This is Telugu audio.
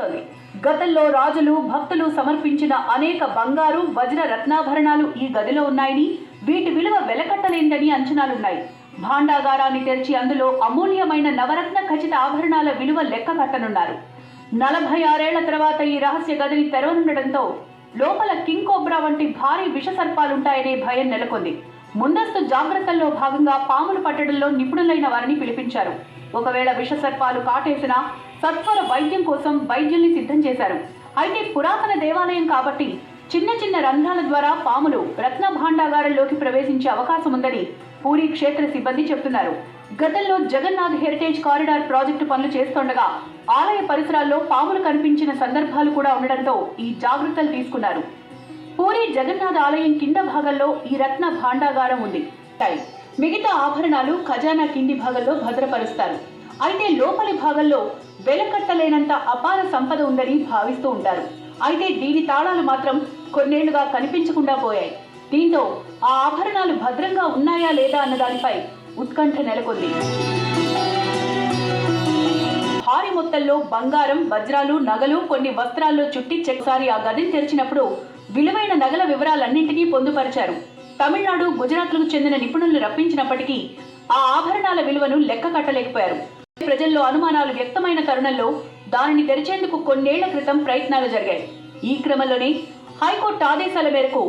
గతంలో రాజులు భక్తులు సమర్పించిన అనేక బంగారు వజ్ర రత్నాభరణాలు ఈ గదిలో ఉన్నాయని వీటి విలువ వెలకట్టలేందని అంచనాలున్నాయి. భాండాగారాన్ని తెరిచి అందులో అమూల్యమైన నవరత్న ఖచ్చిత ఆభరణాల విలువ లెక్క కట్టనున్నారు. నలభై ఆరేళ్ళ తర్వాత ఈ రహస్య గదిని తెరవనుండటంతో లోపల కింగ్ కోబ్రా వంటి భారీ విషసర్పాలుంటాయనే భయం నెలకొంది. ముందస్తు జాగ్రత్తల్లో భాగంగా పాములు పట్టడంలో నిపుణులైన వారిని పిలిపించారు. ఒకవేళ విషసర్పాలు కాటేసినా సత్వర వైద్యం కోసం వైద్యుల్ని సిద్ధం చేశారు. అయితే పురాతన దేవాలయం కాబట్టి చిన్న చిన్న రంధ్రాల ద్వారా పాములు రత్న భాండాగారంలోకి ప్రవేశించే అవకాశం ఉందని పూరి క్షేత్ర సిబ్బంది చెబుతున్నారు గతంలో జగన్నాథ్ హెరిటేజ్ కారిడార్ ప్రాజెక్టు పనులు చేస్తుండగా ఆలయ పరిసరాల్లో పాములు కనిపించిన సందర్భాలు కూడా ఉండడంతో ఈ జాగ్రత్తలు తీసుకున్నారు. పూరి జగన్నాథ్ ఆలయం కింద భాగంలో ఈ రత్న భాండాగారం ఉంది. మిగతా ఆభరణాలు ఖజానా కింది భాగంలో భద్రపరుస్తారు. అయితే లోపలి భాగంలో వెలకట్టలేనంత అపార సంపద ఉందని భావిస్తూ ఉంటారు. అయితే దీని తాళాలు మాత్రం కొన్నేళ్ళుగా కనిపించకుండా పోయాయి. దీంతో ఆ ఆభరణాలు భద్రంగా ఉన్నాయా లేదా అన్న దానిపై ఉత్కంఠ నెలకొంది. భారీ మొత్తంలో బంగారం వజ్రాలు నగలు కొన్ని వస్త్రాల్లో చుట్టి చెక్సారి ఆ గదిని తెరిచినప్పుడు విలువైన నగల వివరాలన్నింటినీ పొందుపరిచారు. తమిళనాడు గుజరాత్లకు చెందిన నిపుణులు రప్పించినప్పటికీ ఆ ఆభరణాల విలువను లెక్క కట్టలేకపోయారు. ప్రజల్లో అనుమానాలు వ్యక్తమైన తరుణంలో దానిని తెరిచేందుకు కొన్నేళ్ళ క్రితం ప్రయత్నాలు జరిగాయి. ఈ క్రమంలోనే హైకోర్టు ఆదేశాల మేరకు